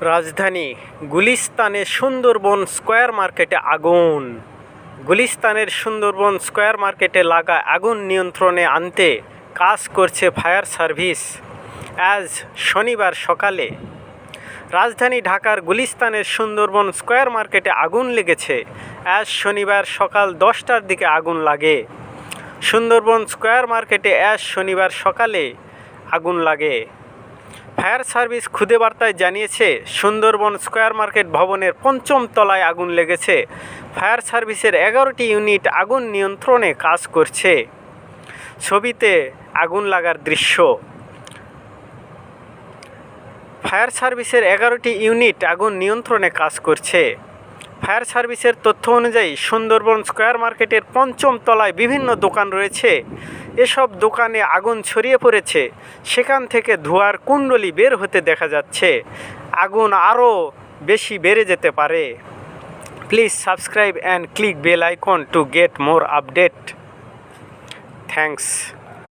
রাজধানী গুলিস্তানে সুন্দরবন স্কয়ার মার্কেটে আগুন। গুলিস্তানের সুন্দরবন স্কয়ার মার্কেটে লাগা আগুন নিয়ন্ত্রণে আনতে কাজ করছে ফায়ার সার্ভিস। আজ শনিবার সকালে রাজধানী ঢাকার গুলিস্তানের সুন্দরবন স্কয়ার মার্কেটে আগুন লেগেছে। আজ শনিবার সকাল দশটার দিকে আগুন লাগে। সুন্দরবন স্কয়ার মার্কেটে আজ শনিবার সকালে আগুন লাগে। ফায়ার সার্ভিস খুদে বার্তায় জানিয়েছে, সুন্দরবন স্কোয়ার মার্কেট ভবনের পঞ্চম তলায় আগুন লেগেছে। ফায়ার সার্ভিসের এগারোটি ইউনিট আগুন নিয়ন্ত্রণে কাজ করছে। ছবিতে আগুন লাগার দৃশ্য। ফায়ার সার্ভিসের এগারোটি ইউনিট আগুন নিয়ন্ত্রণে কাজ করছে। ফায়ার সার্ভিসের তথ্য অনুযায়ী সুন্দরবন স্কোয়ার মার্কেটের পঞ্চম তলায় বিভিন্ন দোকান রয়েছে। এসব দোকানে আগুন ছড়িয়ে পড়েছে। সেখান থেকে ধোঁয়ার কুণ্ডলি বের হতে দেখা যাচ্ছে। আগুন আরও বেশি বেড়ে যেতে পারে। Please subscribe and click bell icon to get more update. Thanks.